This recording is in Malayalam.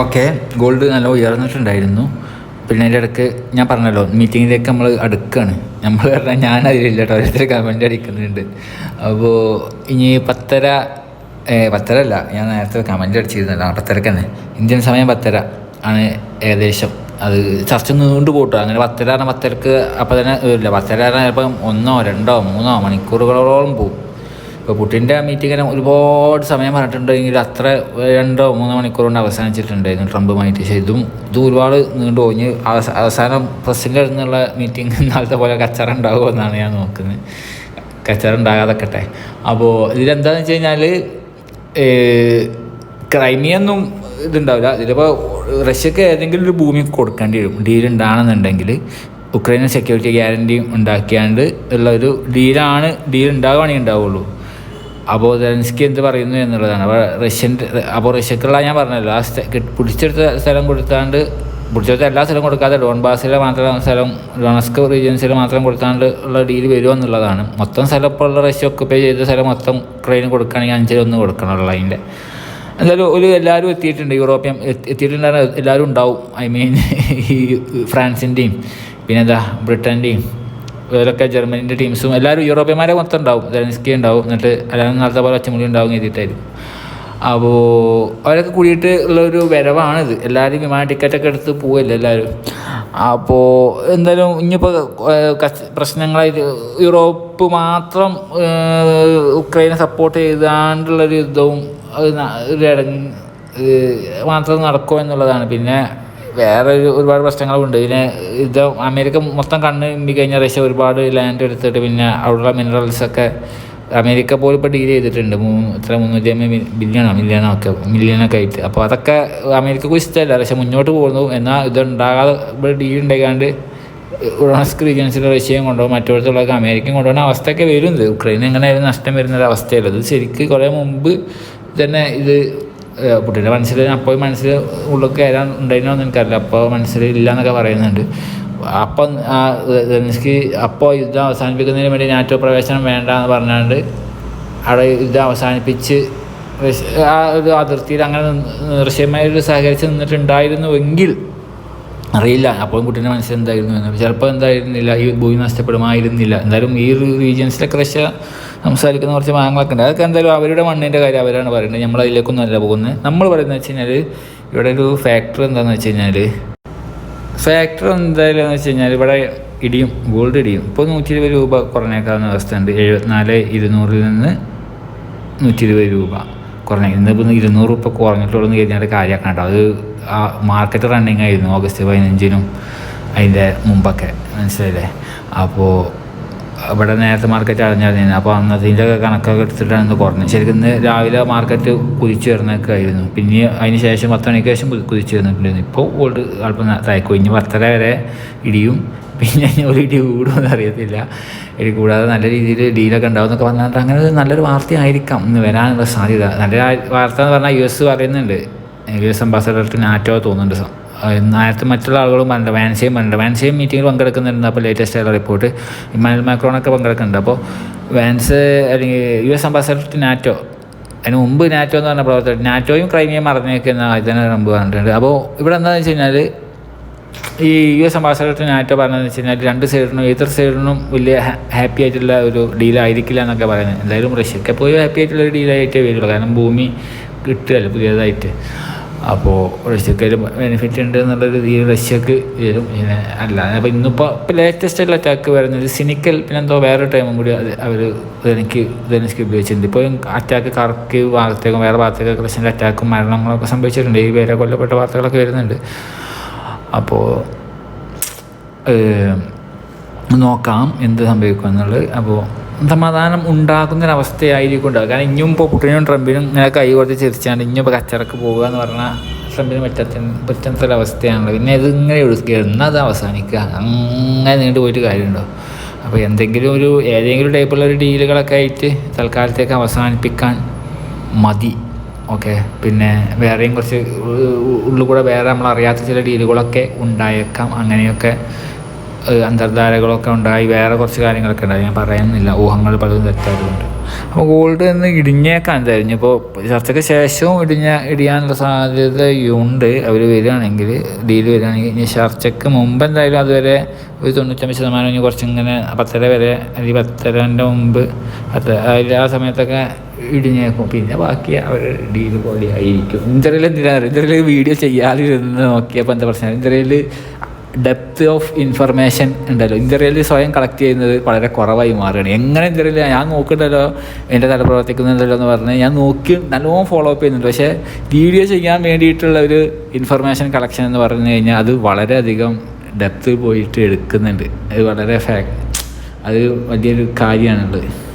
ഓക്കെ. ഗോൾഡ് നല്ല ഉയർന്നിട്ടുണ്ടായിരുന്നു. പിന്നെ അതിന്റെ ഇടയ്ക്ക് ഞാൻ പറഞ്ഞല്ലോ മീറ്റിങ്ങിലേക്ക് നമ്മൾ അടുക്കുകയാണ് നമ്മൾ പറഞ്ഞാൽ ഞാൻ അതിലില്ല കേട്ടോ ഓരോരുത്തർ കമന്റ് അടിക്കുന്നുണ്ട്. അപ്പോൾ ഇനി പത്തര പത്തര അല്ല ഞാൻ നേരത്തെ കമന്റ് അടിച്ചിരുന്നല്ലോ പത്തരക്ക് തന്നെ ഇന്ത്യൻ സമയം പത്തര ആണ് ഏകദേശം. അത് ചർച്ച നീണ്ടു പോട്ടോ. അങ്ങനെ പത്തര പറഞ്ഞാൽ പത്തരക്ക് അപ്പോൾ തന്നെ ഇല്ല പത്തര പറഞ്ഞാൽ ചിലപ്പം ഒന്നോ രണ്ടോ മൂന്നോ മണിക്കൂറുകളോളം പോകും ഇപ്പോൾ പുട്ടിന്റെ മീറ്റിങ്ങിന് ഒരുപാട് സമയം പറഞ്ഞിട്ടുണ്ടെങ്കിൽ അത്ര രണ്ടോ മൂന്നോ മണിക്കൂർ കൊണ്ട് അവസാനിച്ചിട്ടുണ്ടായിരുന്നു ട്രംപുമായിട്ട്. പക്ഷേ ഇതും ഇതും ഒരുപാട് നീണ്ടു പോയി. അവസാനം പ്രസിഡന്റ് അടുന്നുള്ള മീറ്റിംഗ് ഇന്നാളത്തെ പോലെ കച്ചറ ഉണ്ടാകുമോ എന്നാണ് ഞാൻ നോക്കുന്നത്. കച്ചറ ഉണ്ടാകാതെക്കട്ടെ. അപ്പോൾ ഇതിലെന്താണെന്ന് വെച്ച് കഴിഞ്ഞാൽ ക്രൈമിയൊന്നും ഇതുണ്ടാവില്ല. ഇതിലിപ്പോൾ റഷ്യക്ക് ഏതെങ്കിലും ഒരു ഭൂമി കൊടുക്കേണ്ടി വരും. ഡീൽ ഉണ്ടാണെന്നുണ്ടെങ്കിൽ ഉക്രൈന് സെക്യൂരിറ്റി ഗ്യാരണ്ടി ഉണ്ടാക്കിയാണ്ട് ഉള്ള ഒരു ഡീലാണ് ഡീൽ ഉണ്ടാകുകയാണെങ്കിൽ ഉണ്ടാവുള്ളൂ. സെലൻസ്കി എന്ത് പറയുന്നു എന്നുള്ളതാണ്. അപ്പോൾ റഷ്യൻ അപ്പോൾ റഷ്യക്കുള്ള ഞാൻ പറഞ്ഞല്ലോ ആ പിടിച്ചെടുത്ത സ്ഥലം കൊടുത്താണ്ട് പിടിച്ചെടുത്ത എല്ലാ സ്ഥലവും കൊടുക്കാതെ ഡോൺബാസിലെ മാത്രം സ്ഥലം ഡൊണസ്ക് റീജിയൻസിൽ മാത്രം കൊടുത്താണ്ട് ഉള്ള ഡീൽ വരുമോ എന്നുള്ളതാണ്. മൊത്തം സ്ഥലം ഇപ്പോൾ ഉള്ള റഷ്യ ഒക്കുപ്പൈ ചെയ്ത സ്ഥലം മൊത്തം ഉക്രൈന് കൊടുക്കുകയാണെങ്കിൽ അഞ്ചിലൊന്ന് കൊടുക്കണമുള്ള അതിന്റെ എന്തായാലും ഒരു എല്ലാവരും എത്തിയിട്ടുണ്ട് യൂറോപ്യൻ എത്തി- എത്തിയിട്ടുണ്ടായിരുന്ന എല്ലാവരും ഉണ്ടാവും. ഐ മീൻ ഈ ഫ്രാൻസിന്റെയും പിന്നെന്താ ബ്രിട്ടന്റെയും ഇവരൊക്കെ ജർമ്മനിന്റെ ടീംസും എല്ലാവരും യൂറോപ്യന്മാരെ മൊത്തം ഉണ്ടാവും. ജെലൻസ്കി ഉണ്ടാവും. എന്നിട്ട് എല്ലാവരും നാളത്തെ പോലെ ഒച്ചമുടി ഉണ്ടാവും എഴുതിയിട്ടായിരിക്കും. അപ്പോൾ അവരൊക്കെ കൂടിയിട്ട് ഉള്ളൊരു വരവാണിത്. എല്ലാവരും വിമാന ടിക്കറ്റൊക്കെ എടുത്ത് പോവല്ലേ എല്ലാവരും? അപ്പോൾ എന്തായാലും ഇനിയിപ്പോൾ പ്രശ്നങ്ങളായിട്ട് യൂറോപ്പ് മാത്രം ഉക്രൈനെ സപ്പോർട്ട് ചെയ്താണ്ടുള്ളൊരു യുദ്ധവും ഒരു മാത്രം നടക്കുമോ എന്നുള്ളതാണ്. പിന്നെ വേറെ ഒരു ഒരുപാട് പ്രശ്നങ്ങളുണ്ട്. പിന്നെ ഇത് അമേരിക്ക മൊത്തം കണ്ണ് ഇമ്പി കഴിഞ്ഞാൽ റഷ്യ ഒരുപാട് ലാൻഡ് എടുത്തിട്ട് പിന്നെ അവിടെയുള്ള മിനറൽസൊക്കെ അമേരിക്ക പോലും ഇപ്പോൾ ഡീൽ ചെയ്തിട്ടുണ്ട്. മൂ ഇത്ര മുന്നൂറ്റി അമ്പത് ബില്യണോ മില്യണോ ഒക്കെ മില്യണൊക്കെ ആയിട്ട്. അപ്പോൾ അതൊക്കെ അമേരിക്കക്കും ഇഷ്ടമല്ല. റഷ്യ മുന്നോട്ട് പോകുന്നു. എന്നാൽ ഇത് ഉണ്ടാകാതെ ഇവിടെ ഡീൽ ഉണ്ടാക്കാണ്ട് ഉറാസ്ക് റീജിയൻസിലെ റഷ്യയും കൊണ്ടുപോകും. മറ്റോടത്തുള്ളതൊക്കെ അമേരിക്കയും കൊണ്ടുപോകുന്ന അവസ്ഥയൊക്കെ വരുന്നത് ഉക്രൈന് എങ്ങനെയായാലും നഷ്ടം വരുന്ന ഒരു അവസ്ഥയല്ല? ഇത് ശരിക്ക് കുറേ മുമ്പ് തന്നെ ഇത് പുട്ടിന്റെ മനസ്സിൽ അപ്പോൾ മനസ്സിൽ ഉള്ളിൽ കയറാൻ ഉണ്ടായിരുന്നോ എനിക്കറിയില്ല. അപ്പോൾ മനസ്സിൽ ഇല്ല എന്നൊക്കെ പറയുന്നുണ്ട്. അപ്പം സെലൻസ്കി അപ്പോൾ യുദ്ധം അവസാനിപ്പിക്കുന്നതിന് വേണ്ടി നാറ്റോ പ്രവേശനം വേണ്ട എന്ന് പറഞ്ഞാണ്ട് അവിടെ യുദ്ധം അവസാനിപ്പിച്ച് ആ ഒരു അതിർത്തിയിൽ അങ്ങനെ നിന്ന് ഒരു സഹകരിച്ച് നിന്നിട്ടുണ്ടായിരുന്നുവെങ്കിൽ അറിയില്ല. അപ്പോൾ കുട്ടീന്റെ മനസ്സിൽ എന്തായിരുന്നു എന്ന്. ചിലപ്പോൾ എന്തായിരുന്നില്ല ഈ ഭൂമി നഷ്ടപ്പെടുമായിരുന്നില്ല. എന്തായാലും ഈ ഒരു റീജിയൻസിലൊക്കെ റഷ്യ സംസാരിക്കുന്ന കുറച്ച് മാങ്ങളൊക്കെ ഉണ്ട്. അതൊക്കെ എന്തായാലും അവരുടെ മണ്ണിന്റെ കാര്യം അവരാണ് പറയുന്നത്. നമ്മൾ അതിലേക്കൊന്നും അല്ല പോകുന്നത്. നമ്മൾ പറയുന്നത് വെച്ച് കഴിഞ്ഞാൽ ഇവിടെ ഒരു ഫാക്ടർ എന്താണെന്ന് വെച്ച് കഴിഞ്ഞാൽ ഫാക്ടർ എന്തായാലും എന്ന് വെച്ച് കഴിഞ്ഞാൽ ഇവിടെ ഇടിയും ഗോൾഡ് ഇടിയും. ഇപ്പോൾ നൂറ്റി ഇരുപത് രൂപ കുറഞ്ഞേക്കാവുന്ന അവസ്ഥയുണ്ട്. എഴുപത്തിനാല് ഇരുന്നൂറിൽ നിന്ന് നൂറ്റി ഇരുപത് രൂപ കുറഞ്ഞ ഇന്നിപ്പോൾ ഇരുന്നൂറ് രൂപ കുറഞ്ഞിട്ടുള്ളൂ എന്ന് കഴിഞ്ഞാൽ കാര്യമാക്കണം കേട്ടോ. അത് ആ മാർക്കറ്റ് റണ്ണിങ് ആയിരുന്നു. ഓഗസ്റ്റ് പതിനഞ്ചിനും അതിന്റെ മുമ്പൊക്കെ. മനസ്സിലായില്ലേ? അപ്പോൾ ഇവിടെ നേരത്തെ മാർക്കറ്റ് അറിഞ്ഞായിരുന്നു അപ്പോൾ അന്നതിന്റെ കണക്കൊക്കെ എടുത്തിട്ടാണ് ഇന്ന് കുറഞ്ഞത്. ശരിക്കും ഇന്ന് രാവിലെ മാർക്കറ്റ് കുതിച്ചു വരുന്നൊക്കെ ആയിരുന്നു പിന്നെ അതിന് ശേഷം പത്ത് മണിക്ക് ശേഷം കുതി- കുതിച്ചു വരുന്നുണ്ടായിരുന്നു ഇപ്പോൾ ഗോൾഡ് അല്പം തയ്ക്കും ഇനി പത്തര വരെ ഇടിയും പിന്നെ ഒരു ഇടി കൂടുമെന്ന് അറിയത്തില്ല. ഇടി കൂടാതെ നല്ല രീതിയിൽ ഡീലൊക്കെ ഉണ്ടാവും എന്നൊക്കെ പറഞ്ഞിട്ട് അങ്ങനെ ഒരു നല്ലൊരു വാർത്തയായിരിക്കാം. ഇന്ന് വരാനുള്ള സാധ്യത. നല്ല വാർത്ത എന്ന് പറഞ്ഞാൽ യു എസ് പറയുന്നുണ്ട്. യു എസ് അംബാസഡർക്ക് നാറ്റോ തോന്നുന്നുണ്ട് നേരത്തെ മറ്റുള്ള ആളുകളും പറഞ്ഞിട്ട് വാൻസയും പറഞ്ഞിട്ട് വാൻസയും മീറ്റിങ്ങിൽ പങ്കെടുക്കുന്നുണ്ട്. അപ്പോൾ ലേറ്റസ്റ്റ് ആയിട്ടുള്ള റിപ്പോർട്ട് ഇമാനുൽ മാക്രോണൊക്കെ പങ്കെടുക്കുന്നുണ്ട്. അപ്പോൾ വാൻസ് അല്ലെങ്കിൽ യു എസ് അംബാസഡർ നാറ്റോ അതിന് മുമ്പ് നാറ്റോ എന്ന് പറഞ്ഞ പ്രവർത്തകർ. നാറ്റോയും ക്രൈമിയും മറന്നേക്കുന്ന ഇതിനെ മുമ്പ് പറഞ്ഞിട്ടുണ്ട് അപ്പോൾ ഇവിടെ എന്താണെന്ന് വെച്ച് കഴിഞ്ഞാൽ ഈ യു എസ് അംബാസഡർ നാറ്റോ പറഞ്ഞതെന്ന് വെച്ച് കഴിഞ്ഞാൽ രണ്ട് സൈഡിനും ഏതർ സൈഡിനും വലിയ ഹാപ്പി ആയിട്ടുള്ള ഒരു ഡീലായിരിക്കില്ല എന്നൊക്കെ പറയുന്നത്. എന്തായാലും റഷ്യക്ക് പോയി ഹാപ്പി ആയിട്ടുള്ള ഒരു ഡീലായിട്ടേ വരുള്ളൂ. കാരണം ഭൂമി കിട്ടുകയല്ലോ പുതിയതായിട്ട്. അപ്പോൾ റഷ്യക്കൊരു ബെനിഫിറ്റ് ഉണ്ട് എന്നുള്ളൊരു രീതിയിൽ റഷ്യക്ക് വരും. പിന്നെ അല്ല അപ്പോൾ ഇന്നിപ്പോൾ ഇപ്പോൾ ലേറ്റസ്റ്റ് അറ്റാക്ക് വരുന്നത് സിനിക്കൽ പിന്നെ എന്തോ വേറെ ടൈമും കൂടി അത് അവർ എനിക്ക് ഇതെനിക്ക് ഉപയോഗിച്ചിട്ടുണ്ട്. ഇപ്പോൾ അറ്റാക്ക് കറക്ക് ഭാഗത്തേക്കും വേറെ ഭാഗത്തേക്കൊക്കെ റഷ്യന്റെ അറ്റാക്കും മരണങ്ങളൊക്കെ സംഭവിച്ചിട്ടുണ്ട്. ഈ വേറെ കൊല്ലപ്പെട്ട വാർത്തകളൊക്കെ വരുന്നുണ്ട്. അപ്പോൾ നോക്കാം എന്ത് സംഭവിക്കും എന്നുള്ളത് അപ്പോൾ സമാധാനം ഉണ്ടാകുന്നൊരവസ്ഥയായിരിക്കും ഉണ്ടാവുക കാരണം ഇനിയും ഇപ്പോൾ പുട്ടിനും ട്രംപിനും ഇങ്ങനെ കൈ കൊടുത്ത് ചിരിച്ചാണ്ട് ഇനിയും ഇപ്പോൾ കച്ചറക്ക് പോകുക എന്ന് പറഞ്ഞാൽ ട്രംപിന് പറ്റത്ത പറ്റാത്ത പറ്റാത്തൊരവസ്ഥയാണല്ലോ. പിന്നെ ഇത് ഇങ്ങനെ എടുക്കുക എന്നാൽ അത് അവസാനിക്കുക അങ്ങനെ നീണ്ടു പോയിട്ട് കാര്യമുണ്ടോ? അപ്പോൾ എന്തെങ്കിലും ഒരു ഏതെങ്കിലും ടൈപ്പുള്ള ഒരു ഡീലുകളൊക്കെ ആയിട്ട് തൽക്കാലത്തേക്ക് അവസാനിപ്പിക്കാൻ മതി. ഓക്കെ? പിന്നെ വേറെയും കുറച്ച് ഉള്ളിൽ കൂടെ വേറെ നമ്മൾ അറിയാത്ത ചില ഡീലുകളൊക്കെ ഉണ്ടായേക്കാം. അങ്ങനെയൊക്കെ അന്തർധാരകളൊക്കെ ഉണ്ടായി. വേറെ കുറച്ച് കാര്യങ്ങളൊക്കെ ഉണ്ടായി. ഞാൻ പറയുന്നില്ല. ഊഹങ്ങൾ പലതും തെറ്റായതുകൊണ്ട്. അപ്പോൾ ഗോൾഡ് എന്ന് ഇടിഞ്ഞേക്കാൻ തരുന്നു ഇപ്പോൾ ചർച്ചയ്ക്ക് ശേഷവും ഇടിഞ്ഞ ഇടിയാനുള്ള സാധ്യതയുണ്ട്. അവർ വരികയാണെങ്കിൽ ഡീൽ വരികയാണെങ്കിൽ ഇനി ചർച്ചയ്ക്ക് മുമ്പ് എന്തായാലും അതുവരെ ഒരു തൊണ്ണൂറ്റമ്പത് ശതമാനം ഇനി കുറച്ചിങ്ങനെ പത്തര വരെ അല്ലെങ്കിൽ പത്തരന്റെ മുമ്പ് പത്ത അതിൽ ആ സമയത്തൊക്കെ ഇടിഞ്ഞേക്കും. പിന്നെ ബാക്കി അവർ ഡീൽ പോലെ ആയിരിക്കും ഇന്ത്യയിൽ എന്തിനാണ് ഇന്ത്യയിൽ വീഡിയോ ചെയ്യാതിരുന്ന് നോക്കിയപ്പോൾ എന്താ പ്രശ്നം? ഇന്ത്യയിൽ ഡെപ്ത് ഓഫ് ഇൻഫർമേഷൻ ഉണ്ടല്ലോ. ഇന്ത്യയിൽ സ്വയം കളക്ട് ചെയ്യുന്നത് വളരെ കുറവായി മാറുകയാണ്. എങ്ങനെ ഇന്ത്യയിൽ ഞാൻ നോക്കുന്നുണ്ടല്ലോ എന്റെ തല പ്രവർത്തിക്കുന്നുണ്ടല്ലോ എന്ന് പറഞ്ഞ് ഞാൻ നോക്കി നല്ലോണം ഫോളോ അപ്പ് ചെയ്യുന്നുണ്ട്. പക്ഷേ വീഡിയോ ചെയ്യാൻ വേണ്ടിയിട്ടുള്ള ഒരു ഇൻഫർമേഷൻ കളക്ഷൻ എന്ന് പറഞ്ഞു കഴിഞ്ഞാൽ അത് വളരെയധികം ഡെപ്ത് പോയിട്ട് എടുക്കുന്നുണ്ട്. അത് വളരെ ഫാക്ട് അത് വലിയൊരു കാര്യമാണുള്ളത്.